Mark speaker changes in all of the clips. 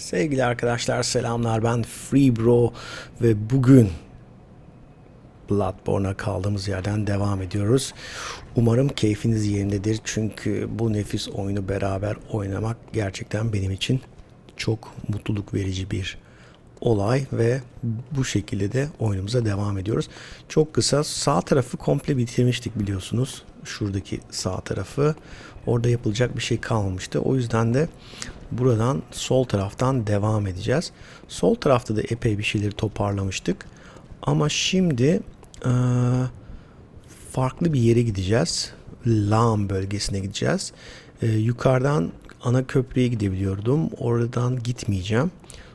Speaker 1: Sevgili arkadaşlar selamlar ben Free Bro ve bugün Bloodborne'a kaldığımız yerden devam ediyoruz. Umarım keyfiniz yerindedir çünkü bu nefis oyunu beraber oynamak gerçekten benim için çok mutluluk verici bir olay ve bu şekilde de oyunumuza devam ediyoruz. Çok kısa sağ tarafı komple bitirmiştik biliyorsunuz. Şuradaki sağ tarafı. Orada yapılacak bir şey kalmamıştı. O yüzden de buradan sol taraftan devam edeceğiz. Sol tarafta da epey bir şeyleri toparlamıştık. Ama şimdi eee, farklı bir yere gideceğiz. Lam bölgesine gideceğiz. Ee, yukarıdan ana köprüye gidebiliyordum. Oradan gitmeyeceğim.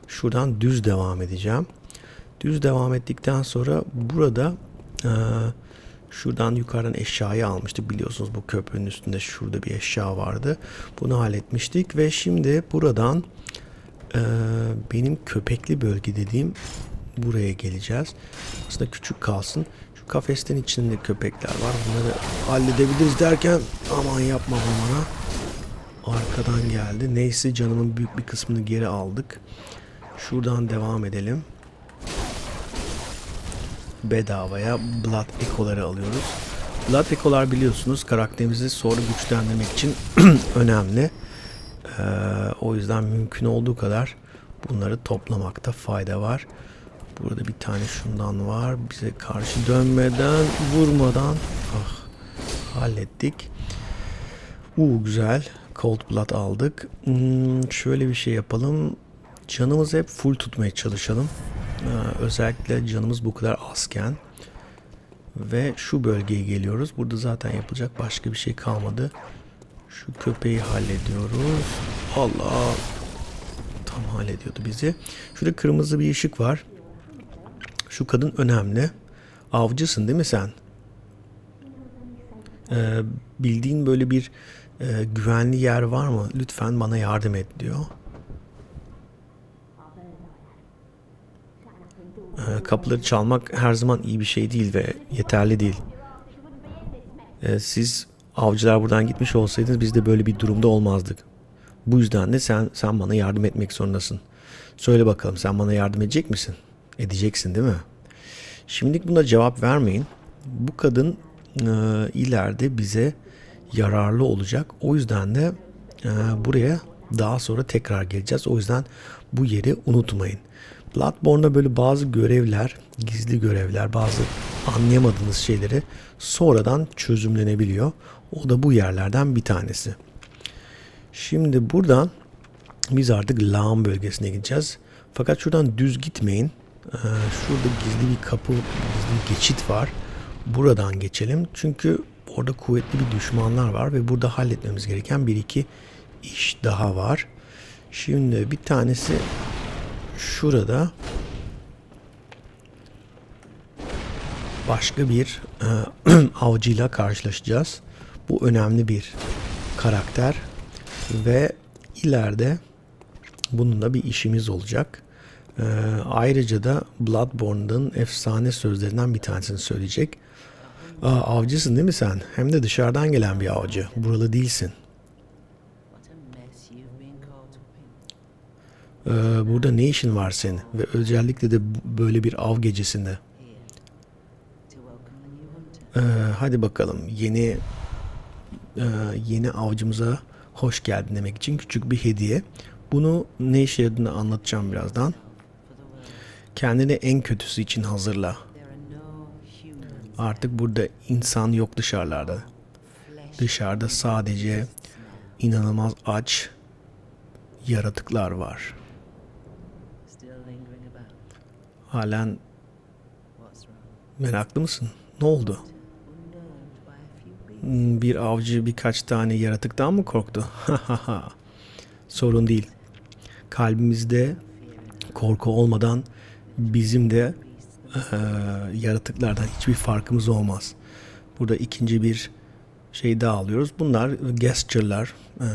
Speaker 1: Şuradan düz devam edeceğim. Düz devam ettikten sonra burada eee, şuradan yukarıdan eşyayı almıştık. Biliyorsunuz bu köprünün üstünde şurada bir eşya vardı. Bunu halletmiştik ve şimdi buradan eee, benim köpekli bölge dediğim buraya geleceğiz. Aslında küçük kalsın. Şu kafesten içinde köpekler var. Bunları halledebiliriz derken aman yapma bana. Arkadan geldi. Neyse canımın büyük bir kısmını geri aldık. Şuradan devam edelim. Bedavaya Blood Echo'ları alıyoruz. Blood Echo'lar biliyorsunuz karakterimizi sonra güçlendirmek için önemli. Ee, o yüzden mümkün olduğu kadar bunları toplamakta fayda var. Burada bir tane şundan var. Bize karşı dönmeden, vurmadan ah, hallettik. Uuu güzel. Cold Blood aldık. Hmm, şöyle bir şey yapalım. Canımızı hep full tutmaya çalışalım. Ee, özellikle canımız bu kadar azken. Ve şu bölgeye geliyoruz. Burada zaten yapılacak başka bir şey kalmadı. Şu köpeği hallediyoruz. Allah. Tam hallediyordu bizi. Şurada kırmızı bir ışık var. Şu kadın önemli. Avcısın değil mi sen? Ee, bildiğin böyle bir e, güvenli yer var mı? Lütfen bana yardım et diyor. Kapıları çalmak her zaman iyi bir şey değil ve yeterli değil. Ee, siz avcılar buradan gitmiş olsaydınız biz de böyle bir durumda olmazdık. Bu yüzden de sen sen bana yardım etmek zorundasın. Söyle bakalım sen bana yardım edecek misin? Edeceksin değil mi? Şimdilik buna cevap vermeyin. Bu kadın e, ileride bize yararlı olacak. O yüzden de e, buraya daha sonra tekrar geleceğiz. O yüzden bu yeri unutmayın. Bloodborne'da böyle bazı görevler, gizli görevler, bazı anlayamadığınız şeyleri sonradan çözümlenebiliyor. O da bu yerlerden bir tanesi. Şimdi buradan biz artık lağım bölgesine gideceğiz. Fakat şuradan düz gitmeyin. Ee, şurada gizli bir kapı, gizli bir geçit var. Buradan geçelim. Çünkü orada kuvvetli bir düşmanlar var ve burada halletmemiz gereken bir iki iş daha var. Şimdi bir tanesi şurada başka bir e, avcıyla karşılaşacağız. Bu önemli bir karakter ve ileride bununla bir işimiz olacak. Ee, ayrıca da Bloodborne'ın efsane sözlerinden bir tanesini söyleyecek. Aa, avcısın değil mi sen? Hem de dışarıdan gelen bir avcı. Buralı değilsin. Ee, burada ne işin var senin? Ve özellikle de böyle bir av gecesinde. Ee, hadi bakalım yeni e, yeni avcımıza hoş geldin demek için küçük bir hediye. Bunu ne işe yaradığını anlatacağım birazdan. Kendini en kötüsü için hazırla. Artık burada insan yok dışarılarda. Dışarıda sadece inanılmaz aç yaratıklar var. Halen meraklı mısın? Ne oldu? Hmm, Bir avcı birkaç tane yaratıktan mı korktu? Sorun değil. Kalbimizde korku olmadan bizim de eee, yaratıklardan hiçbir farkımız olmaz. Burada ikinci bir şey daha alıyoruz. Bunlar gesture'lar, eee,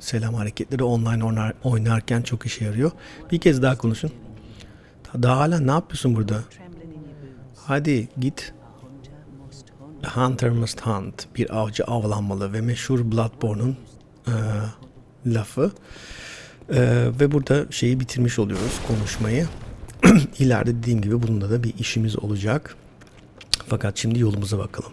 Speaker 1: selam hareketleri online oynar, oynarken çok işe yarıyor. Bir kez daha konuşun. Daha hala ne yapıyorsun burada? Hadi git.
Speaker 2: A hunter must hunt.
Speaker 1: Bir avcı avlanmalı ve meşhur Bloodborne'un eee, lafı. Ee, ve burada şeyi bitirmiş oluyoruz konuşmayı. İleride dediğim gibi bununla da bir işimiz olacak. Fakat şimdi yolumuza bakalım.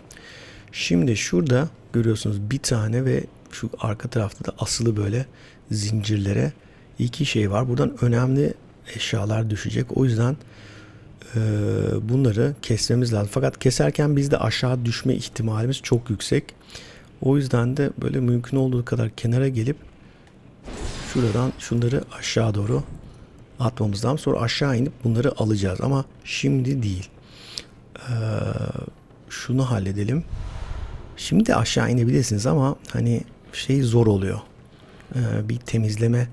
Speaker 1: Şimdi şurada görüyorsunuz bir tane ve şu arka tarafta da asılı böyle zincirlere iki şey var. Buradan önemli eşyalar düşecek. O yüzden e, bunları kesmemiz lazım. Fakat keserken bizde aşağı düşme ihtimalimiz çok yüksek. O yüzden de böyle mümkün olduğu kadar kenara gelip şuradan şunları aşağı doğru atmamız lazım. Sonra aşağı inip bunları alacağız ama şimdi değil. Ee, şunu halledelim. Şimdi aşağı inebilirsiniz ama hani şey zor oluyor. Ee, bir temizleme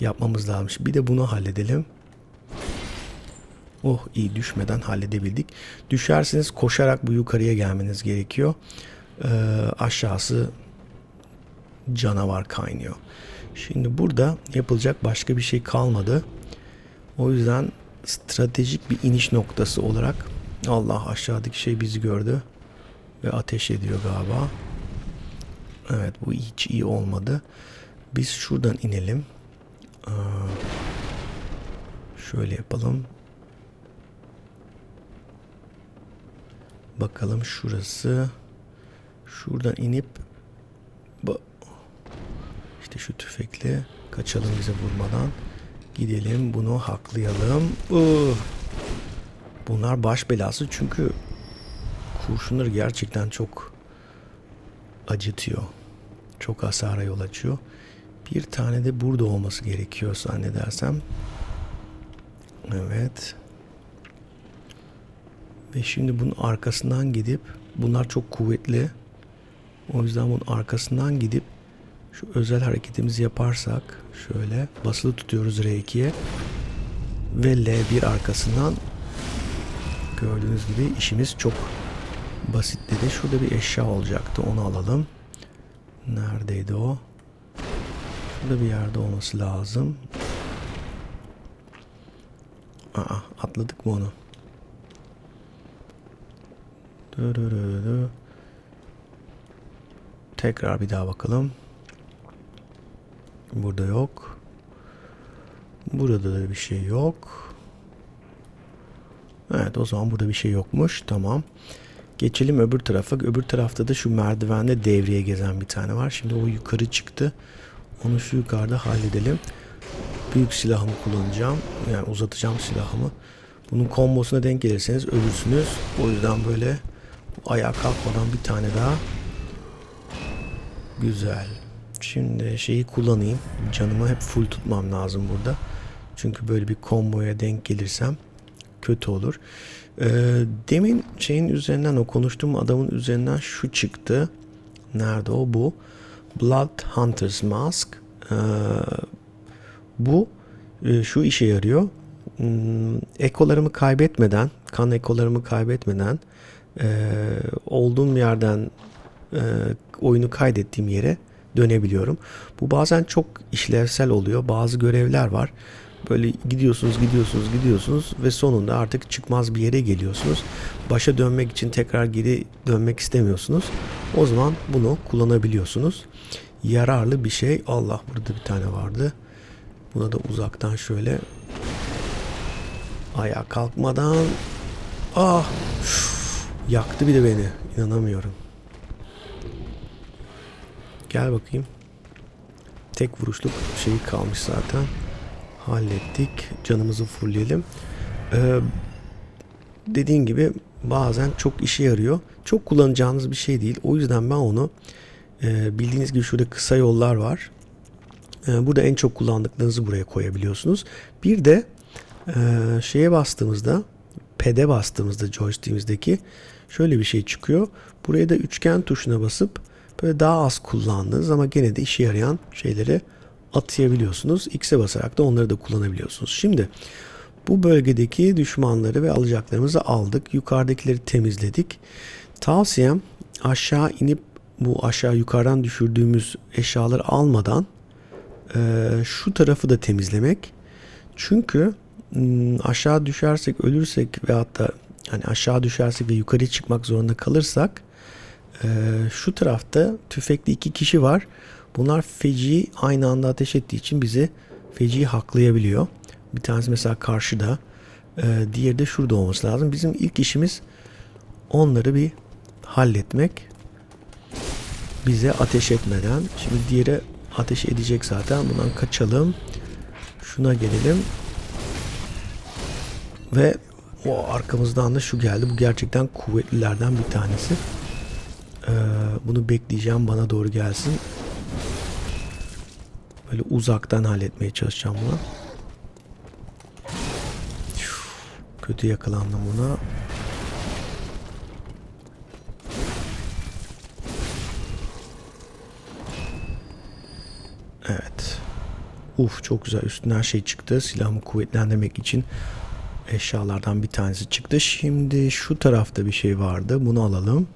Speaker 1: yapmamız lazım. Bir de bunu halledelim. Oh iyi düşmeden halledebildik. Düşerseniz koşarak bu yukarıya gelmeniz gerekiyor. Ee, aşağısı canavar kaynıyor. Şimdi burada yapılacak başka bir şey kalmadı. O yüzden stratejik bir iniş noktası olarak Allah aşağıdaki şey bizi gördü ve ateş ediyor galiba. Evet bu hiç iyi olmadı. Biz şuradan inelim. Aa, şöyle yapalım. Bakalım şurası. Şuradan inip işte şu tüfekle kaçalım bize vurmadan. Gidelim bunu haklayalım. Uh. Bunlar baş belası çünkü kurşunları gerçekten çok acıtıyor. Çok hasara yol açıyor. Bir tane de burada olması gerekiyor zannedersem. Evet. Ve şimdi bunun arkasından gidip bunlar çok kuvvetli. O yüzden bunun arkasından gidip şu özel hareketimizi yaparsak şöyle basılı tutuyoruz R2'ye ve L1 arkasından gördüğünüz gibi işimiz çok basit dedi. Şurada bir eşya olacaktı. Onu alalım. Neredeydi o? Şurada bir yerde olması lazım. Aa, atladık mı onu? Dırırırı. Tekrar bir daha bakalım. Burada yok. Burada da bir şey yok. Evet o zaman burada bir şey yokmuş. Tamam. Geçelim öbür tarafa. Öbür tarafta da şu merdivende devreye gezen bir tane var. Şimdi o yukarı çıktı. Onu şu yukarıda halledelim. Büyük silahımı kullanacağım. Yani uzatacağım silahımı. Bunun kombosuna denk gelirseniz ölürsünüz. O yüzden böyle ayağa kalkmadan bir tane daha. Güzel. Şimdi şeyi kullanayım. Canımı hep full tutmam lazım burada. Çünkü böyle bir komboya denk gelirsem kötü olur. Ee, demin şeyin üzerinden o konuştuğum adamın üzerinden şu çıktı. Nerede o bu? Blood Hunter's Mask. Ee, bu e, şu işe yarıyor. Hmm, ekolarımı kaybetmeden, kan ekolarımı kaybetmeden e, olduğum yerden e, oyunu kaydettiğim yere dönebiliyorum. Bu bazen çok işlevsel oluyor. Bazı görevler var. Böyle gidiyorsunuz, gidiyorsunuz, gidiyorsunuz ve sonunda artık çıkmaz bir yere geliyorsunuz. Başa dönmek için tekrar geri dönmek istemiyorsunuz. O zaman bunu kullanabiliyorsunuz. Yararlı bir şey. Allah burada bir tane vardı. Buna da uzaktan şöyle ayağa kalkmadan ah yaktı bir de beni. İnanamıyorum. Gel bakayım. Tek vuruşluk şeyi kalmış zaten. Hallettik. Canımızı fullleyelim. Ee, dediğin gibi bazen çok işe yarıyor. Çok kullanacağınız bir şey değil. O yüzden ben onu e, bildiğiniz gibi şurada kısa yollar var. E, burada en çok kullandıklarınızı buraya koyabiliyorsunuz. Bir de e, şeye bastığımızda ped'e bastığımızda joystick'imizdeki şöyle bir şey çıkıyor. Buraya da üçgen tuşuna basıp böyle daha az kullandığınız ama gene de işe yarayan şeyleri atayabiliyorsunuz. X'e basarak da onları da kullanabiliyorsunuz. Şimdi bu bölgedeki düşmanları ve alacaklarımızı aldık. Yukarıdakileri temizledik. Tavsiyem aşağı inip bu aşağı yukarıdan düşürdüğümüz eşyaları almadan e, şu tarafı da temizlemek. Çünkü m, aşağı düşersek, ölürsek ve hatta hani aşağı düşersek ve yukarı çıkmak zorunda kalırsak e, şu tarafta tüfekli iki kişi var. Bunlar feci aynı anda ateş ettiği için bizi feci haklayabiliyor. Bir tanesi mesela karşıda. Ee, diğeri de şurada olması lazım. Bizim ilk işimiz onları bir halletmek. Bize ateş etmeden. Şimdi diğeri ateş edecek zaten. Bundan kaçalım. Şuna gelelim. Ve o arkamızdan da şu geldi. Bu gerçekten kuvvetlilerden bir tanesi. Ee, bunu bekleyeceğim bana doğru gelsin. Böyle uzaktan halletmeye çalışacağım bunu. Kötü yakalandım buna. Evet. Uf çok güzel. Üstünden şey çıktı. Silahımı kuvvetlendirmek için eşyalardan bir tanesi çıktı. Şimdi şu tarafta bir şey vardı. Bunu alalım.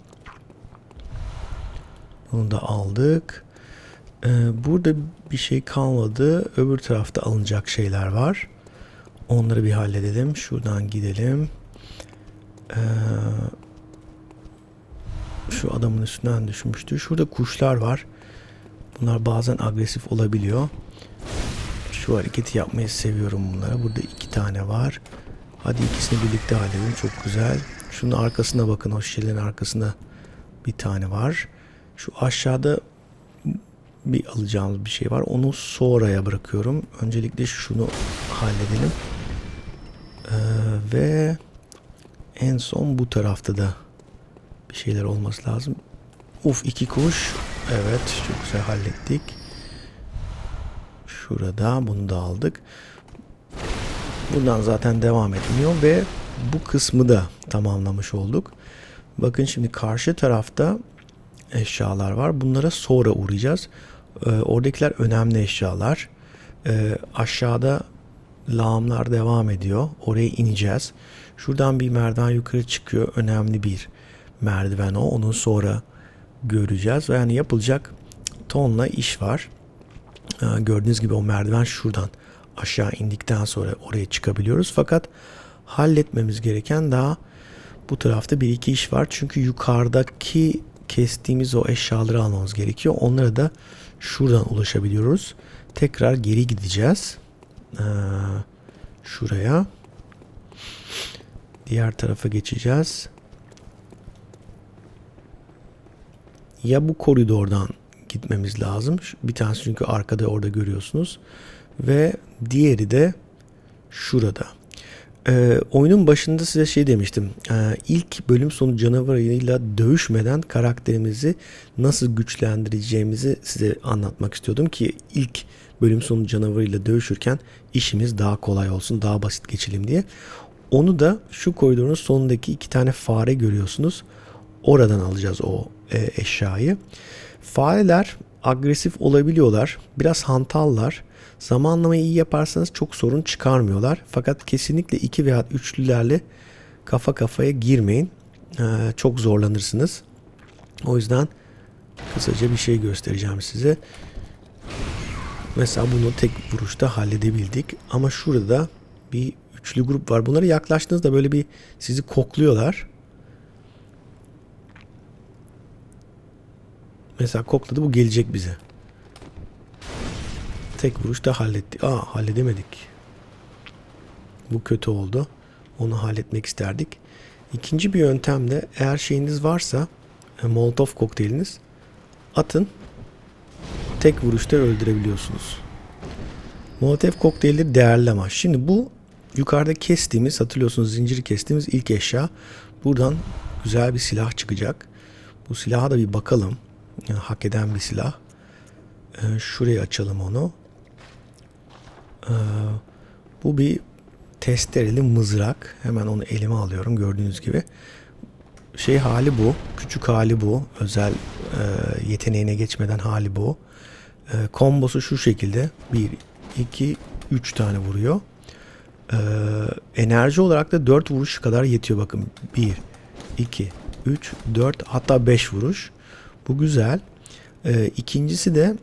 Speaker 1: Bunu da aldık. Ee, burada bir şey kalmadı. Öbür tarafta alınacak şeyler var. Onları bir halledelim. Şuradan gidelim. Ee, şu adamın üstünden düşmüştü. Şurada kuşlar var. Bunlar bazen agresif olabiliyor. Şu hareketi yapmayı seviyorum bunlara. Burada iki tane var. Hadi ikisini birlikte halledelim. Çok güzel. Şunun arkasına bakın. O şişelerin arkasında bir tane var. Şu aşağıda bir alacağımız bir şey var. Onu sonraya bırakıyorum. Öncelikle şunu halledelim. Ee, ve en son bu tarafta da bir şeyler olması lazım. Uf iki kuş. Evet çok güzel hallettik. Şurada bunu da aldık. Buradan zaten devam etmiyor ve bu kısmı da tamamlamış olduk. Bakın şimdi karşı tarafta eşyalar var. Bunlara sonra uğrayacağız. Ee, oradakiler önemli eşyalar. Ee, aşağıda lağımlar devam ediyor. Oraya ineceğiz. Şuradan bir merdiven yukarı çıkıyor. Önemli bir merdiven o. Onu sonra göreceğiz. Yani yapılacak tonla iş var. Ee, gördüğünüz gibi o merdiven şuradan aşağı indikten sonra oraya çıkabiliyoruz. Fakat halletmemiz gereken daha bu tarafta bir iki iş var. Çünkü yukarıdaki kestiğimiz o eşyaları almamız gerekiyor. Onlara da şuradan ulaşabiliyoruz. Tekrar geri gideceğiz. Ee, şuraya. Diğer tarafa geçeceğiz. Ya bu koridordan gitmemiz lazım. Bir tanesi çünkü arkada orada görüyorsunuz. Ve diğeri de şurada. Ee, oyunun başında size şey demiştim. Ee, ilk bölüm sonu canavarıyla dövüşmeden karakterimizi nasıl güçlendireceğimizi size anlatmak istiyordum ki ilk bölüm sonu canavarıyla dövüşürken işimiz daha kolay olsun, daha basit geçelim diye. Onu da şu koridorun sonundaki iki tane fare görüyorsunuz. Oradan alacağız o e, eşyayı. Fareler agresif olabiliyorlar. Biraz hantallar. Zamanlamayı iyi yaparsanız çok sorun çıkarmıyorlar. Fakat kesinlikle iki veya üçlülerle kafa kafaya girmeyin. Ee, çok zorlanırsınız. O yüzden kısaca bir şey göstereceğim size. Mesela bunu tek vuruşta halledebildik. Ama şurada bir üçlü grup var. Bunlara yaklaştığınızda böyle bir sizi kokluyorlar. Mesela kokladı bu gelecek bize. Tek vuruşta hallettik. Aa halledemedik. Bu kötü oldu. Onu halletmek isterdik. İkinci bir yöntem de eğer şeyiniz varsa e, Molotov kokteyliniz atın tek vuruşta öldürebiliyorsunuz. Molotov kokteyli değerli ama. Şimdi bu yukarıda kestiğimiz hatırlıyorsunuz zinciri kestiğimiz ilk eşya. Buradan güzel bir silah çıkacak. Bu silaha da bir bakalım. Yani hak eden bir silah. Ee, şuraya açalım onu. Ee, bu bir testereli mızrak. Hemen onu elime alıyorum gördüğünüz gibi. Şey hali bu. Küçük hali bu. Özel e, yeteneğine geçmeden hali bu. E, kombosu şu şekilde. 1, 2, 3 tane vuruyor. E, enerji olarak da 4 vuruş kadar yetiyor. Bakın 1, 2, 3, 4 hatta 5 vuruş. Bu güzel. E, ikincisi de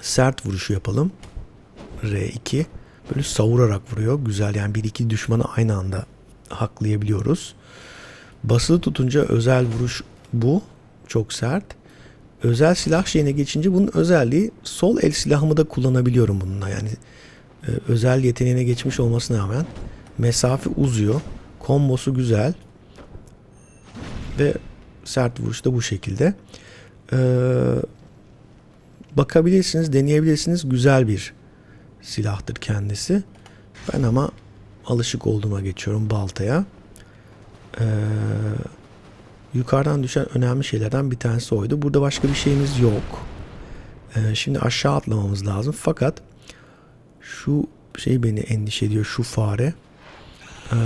Speaker 1: sert vuruşu yapalım. R2. Böyle savurarak vuruyor. Güzel yani bir iki düşmanı aynı anda haklayabiliyoruz. Basılı tutunca özel vuruş bu. Çok sert. Özel silah şeyine geçince bunun özelliği sol el silahımı da kullanabiliyorum bununla. Yani e, özel yeteneğine geçmiş olmasına rağmen mesafe uzuyor. Kombosu güzel. Ve sert vuruş da bu şekilde. Ee, bakabilirsiniz, deneyebilirsiniz. Güzel bir silahtır kendisi. Ben ama alışık olduğuma geçiyorum baltaya. Ee, yukarıdan düşen önemli şeylerden bir tanesi oydu. Burada başka bir şeyimiz yok. Ee, şimdi aşağı atlamamız lazım. Fakat şu şey beni endişe ediyor. Şu fare. Ee,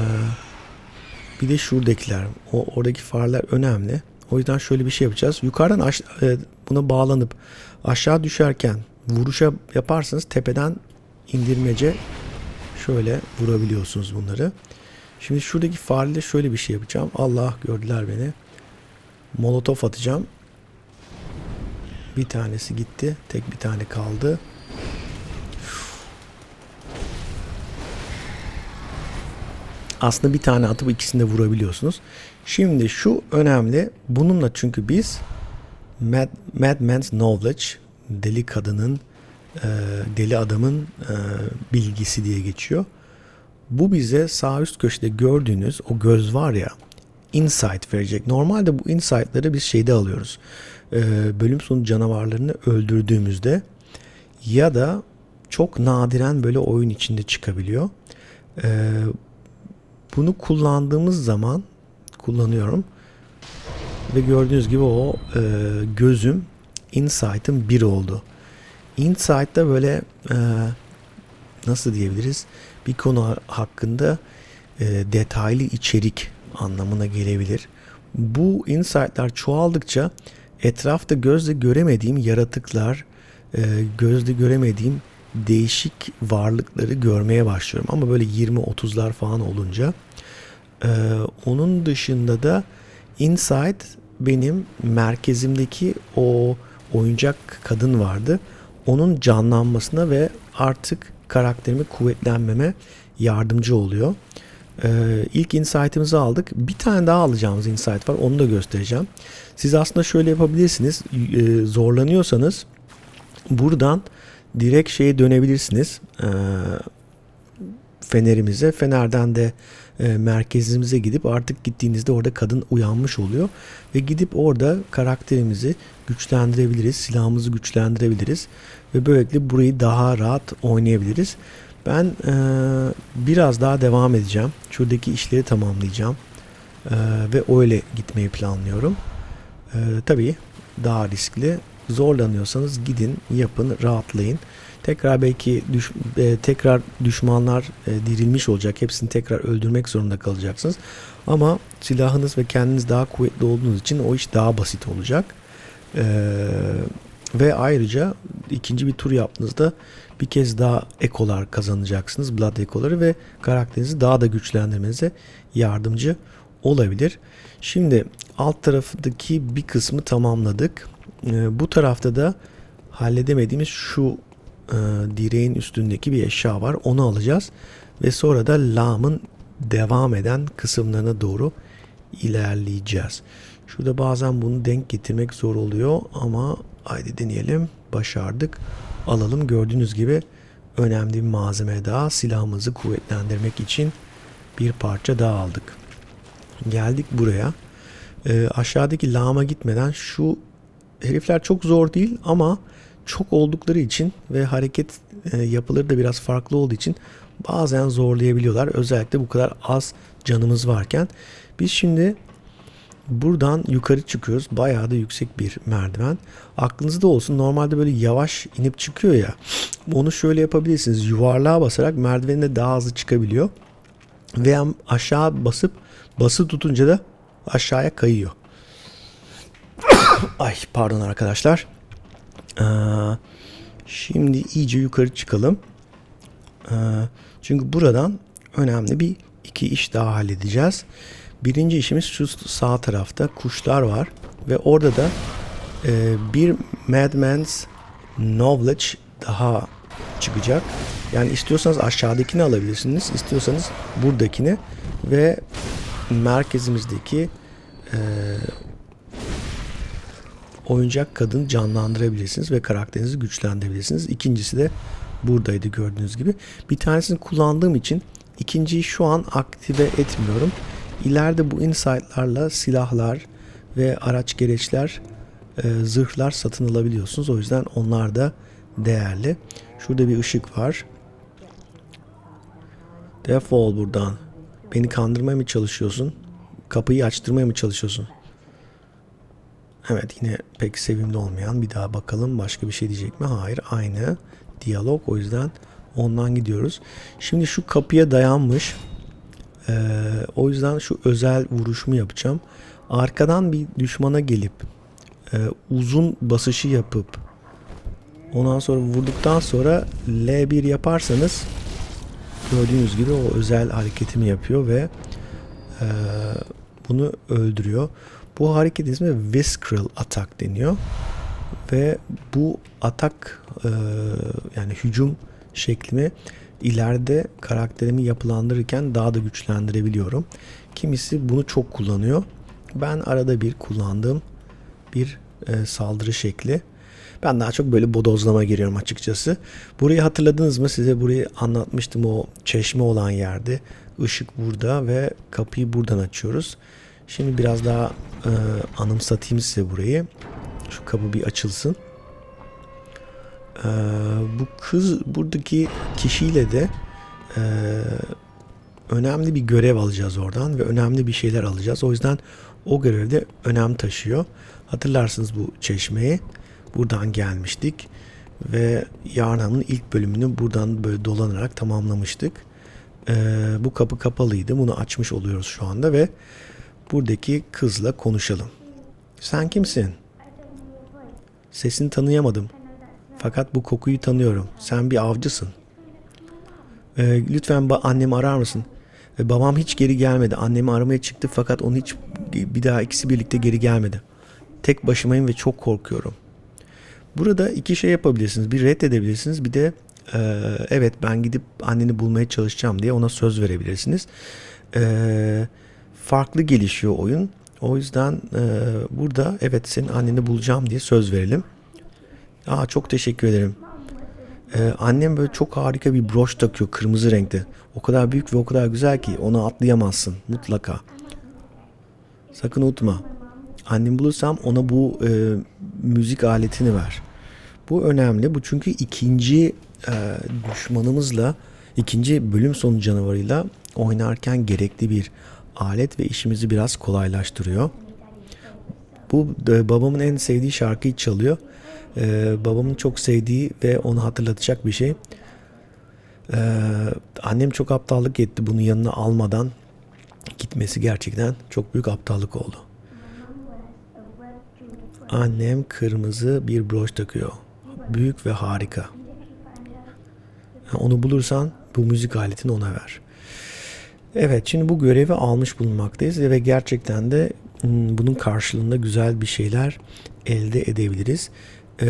Speaker 1: bir de şuradakiler. O oradaki fareler önemli. O yüzden şöyle bir şey yapacağız. Yukarıdan aş- e, buna bağlanıp aşağı düşerken vuruşa yaparsanız tepeden indirmece şöyle vurabiliyorsunuz bunları. Şimdi şuradaki fareyle şöyle bir şey yapacağım. Allah gördüler beni. Molotof atacağım. Bir tanesi gitti. Tek bir tane kaldı. Aslında bir tane atıp ikisini de vurabiliyorsunuz. Şimdi şu önemli. Bununla çünkü biz Mad, Madman's Knowledge deli kadının e, deli adamın e, bilgisi diye geçiyor. Bu bize sağ üst köşede gördüğünüz o göz var ya insight verecek. Normalde bu insight'ları biz şeyde alıyoruz. E, bölüm sonu canavarlarını öldürdüğümüzde ya da çok nadiren böyle oyun içinde çıkabiliyor. Bunu kullandığımız zaman kullanıyorum ve gördüğünüz gibi o gözüm Insight'ın bir oldu. Insight'ta böyle e, nasıl diyebiliriz bir konu hakkında e, detaylı içerik anlamına gelebilir. Bu insight'lar çoğaldıkça etrafta gözle göremediğim yaratıklar, e, gözle göremediğim değişik varlıkları görmeye başlıyorum. Ama böyle 20-30'lar falan olunca ee, onun dışında da Inside benim merkezimdeki o oyuncak kadın vardı. Onun canlanmasına ve artık karakterimi kuvvetlenmeme yardımcı oluyor. Ee, ilk insight'ımızı aldık. Bir tane daha alacağımız insight var. Onu da göstereceğim. Siz aslında şöyle yapabilirsiniz. Ee, zorlanıyorsanız buradan direkt şeye dönebilirsiniz. Ee, fenerimize. Fenerden de e, merkezimize gidip artık gittiğinizde orada kadın uyanmış oluyor ve gidip orada karakterimizi güçlendirebiliriz, silahımızı güçlendirebiliriz ve böylelikle burayı daha rahat oynayabiliriz. Ben e, biraz daha devam edeceğim. Şuradaki işleri tamamlayacağım e, ve öyle gitmeyi planlıyorum. E, tabii daha riskli. Zorlanıyorsanız gidin, yapın, rahatlayın. Tekrar belki düş, e, tekrar düşmanlar e, dirilmiş olacak. Hepsini tekrar öldürmek zorunda kalacaksınız. Ama silahınız ve kendiniz daha kuvvetli olduğunuz için o iş daha basit olacak. E, ve ayrıca ikinci bir tur yaptığınızda bir kez daha ekolar kazanacaksınız. Blood ekoları ve karakterinizi daha da güçlendirmenize yardımcı olabilir. Şimdi alt taraftaki bir kısmı tamamladık. E, bu tarafta da halledemediğimiz şu e, direğin üstündeki bir eşya var. Onu alacağız. Ve sonra da lamın devam eden kısımlarına doğru ilerleyeceğiz. Şurada bazen bunu denk getirmek zor oluyor ama haydi deneyelim. Başardık. Alalım. Gördüğünüz gibi önemli bir malzeme daha. Silahımızı kuvvetlendirmek için bir parça daha aldık. Geldik buraya. E, aşağıdaki lama gitmeden şu herifler çok zor değil ama çok oldukları için ve hareket e, yapıları da biraz farklı olduğu için bazen zorlayabiliyorlar. Özellikle bu kadar az canımız varken. Biz şimdi buradan yukarı çıkıyoruz. Bayağı da yüksek bir merdiven. Aklınızda olsun normalde böyle yavaş inip çıkıyor ya. Onu şöyle yapabilirsiniz. Yuvarlığa basarak merdivenine daha hızlı çıkabiliyor. Veya aşağı basıp bası tutunca da aşağıya kayıyor. Ay pardon arkadaşlar. Ee, şimdi iyice yukarı çıkalım. Ee, çünkü buradan önemli bir iki iş daha halledeceğiz. Birinci işimiz şu sağ tarafta kuşlar var ve orada da e, bir Madman's Knowledge daha çıkacak. Yani istiyorsanız aşağıdakini alabilirsiniz. istiyorsanız buradakini ve merkezimizdeki e, oyuncak kadın canlandırabilirsiniz ve karakterinizi güçlendirebilirsiniz. İkincisi de buradaydı gördüğünüz gibi. Bir tanesini kullandığım için ikinciyi şu an aktive etmiyorum. İleride bu insight'larla silahlar ve araç gereçler, e, zırhlar satın alabiliyorsunuz. O yüzden onlar da değerli. Şurada bir ışık var. Defol buradan. Beni kandırmaya mı çalışıyorsun? Kapıyı açtırmaya mı çalışıyorsun? Evet yine pek sevimli olmayan bir daha bakalım başka bir şey diyecek mi? Hayır aynı diyalog o yüzden ondan gidiyoruz. Şimdi şu kapıya dayanmış. Ee, o yüzden şu özel vuruşumu yapacağım. Arkadan bir düşmana gelip e, uzun basışı yapıp ondan sonra vurduktan sonra L1 yaparsanız gördüğünüz gibi o özel hareketimi yapıyor ve e, bunu öldürüyor. Bu hareketin ismi Visceral Attack deniyor. Ve bu atak e, yani hücum şeklimi ileride karakterimi yapılandırırken daha da güçlendirebiliyorum. Kimisi bunu çok kullanıyor. Ben arada bir kullandığım bir e, saldırı şekli. Ben daha çok böyle bodozlama giriyorum açıkçası. Burayı hatırladınız mı? Size burayı anlatmıştım o çeşme olan yerde. Işık burada ve kapıyı buradan açıyoruz. Şimdi biraz daha e, anımsatayım size burayı. Şu kapı bir açılsın. E, bu kız buradaki kişiyle de e, önemli bir görev alacağız oradan ve önemli bir şeyler alacağız. O yüzden o görevde önem taşıyor. Hatırlarsınız bu çeşmeyi. Buradan gelmiştik ve Yarnam'ın ilk bölümünü buradan böyle dolanarak tamamlamıştık. Ee, bu kapı kapalıydı. Bunu açmış oluyoruz şu anda ve buradaki kızla konuşalım. Sen kimsin? Sesini tanıyamadım. Fakat bu kokuyu tanıyorum. Sen bir avcısın. Ee, lütfen annemi arar mısın? Ve babam hiç geri gelmedi. Annemi aramaya çıktı fakat onu hiç bir daha ikisi birlikte geri gelmedi. Tek başımayım ve çok korkuyorum. Burada iki şey yapabilirsiniz. Bir reddedebilirsiniz. Bir de e, evet ben gidip anneni bulmaya çalışacağım diye ona söz verebilirsiniz. E, farklı gelişiyor oyun. O yüzden e, burada evet senin anneni bulacağım diye söz verelim. Aa çok teşekkür ederim. Ee, annem böyle çok harika bir broş takıyor kırmızı renkte. O kadar büyük ve o kadar güzel ki onu atlayamazsın mutlaka. Sakın unutma. Annem bulursam ona bu e, müzik aletini ver. Bu önemli. Bu çünkü ikinci e, düşmanımızla, ikinci bölüm sonu canavarıyla oynarken gerekli bir alet ve işimizi biraz kolaylaştırıyor. Bu e, babamın en sevdiği şarkıyı çalıyor. E, babamın çok sevdiği ve onu hatırlatacak bir şey. E, annem çok aptallık etti bunu yanına almadan gitmesi gerçekten çok büyük aptallık oldu. Annem kırmızı bir broş takıyor. Büyük ve harika. Ha, Onu bulursan bu müzik aletini ona ver. Evet şimdi bu görevi almış bulunmaktayız ve gerçekten de hmm, bunun karşılığında güzel bir şeyler elde edebiliriz. Ee,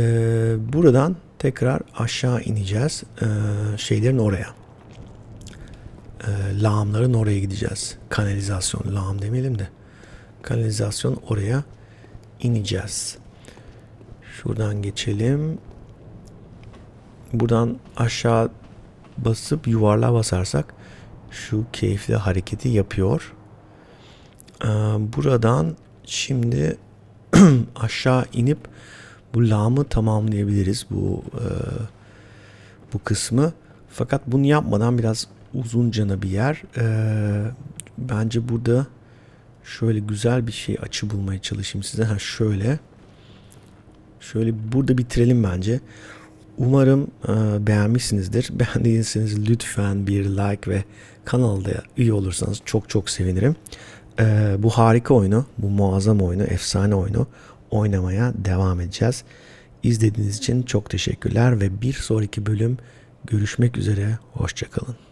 Speaker 1: buradan tekrar aşağı ineceğiz. Ee, şeylerin oraya. Ee, lağımların oraya gideceğiz. Kanalizasyon, lağım demeyelim de. Kanalizasyon oraya ineceğiz. Şuradan geçelim. Buradan aşağı basıp yuvarlığa basarsak şu keyifli hareketi yapıyor. Ee, buradan şimdi aşağı inip bu lağımı tamamlayabiliriz bu e, bu kısmı. Fakat bunu yapmadan biraz uzuncana bir yer. Ee, bence burada şöyle güzel bir şey açı bulmaya çalışayım size. Ha şöyle. Şöyle burada bitirelim bence. Umarım e, beğenmişsinizdir. Beğendiyseniz lütfen bir like ve kanalda üye olursanız çok çok sevinirim. E, bu harika oyunu, bu muazzam oyunu, efsane oyunu oynamaya devam edeceğiz. İzlediğiniz için çok teşekkürler ve bir sonraki bölüm görüşmek üzere. Hoşçakalın.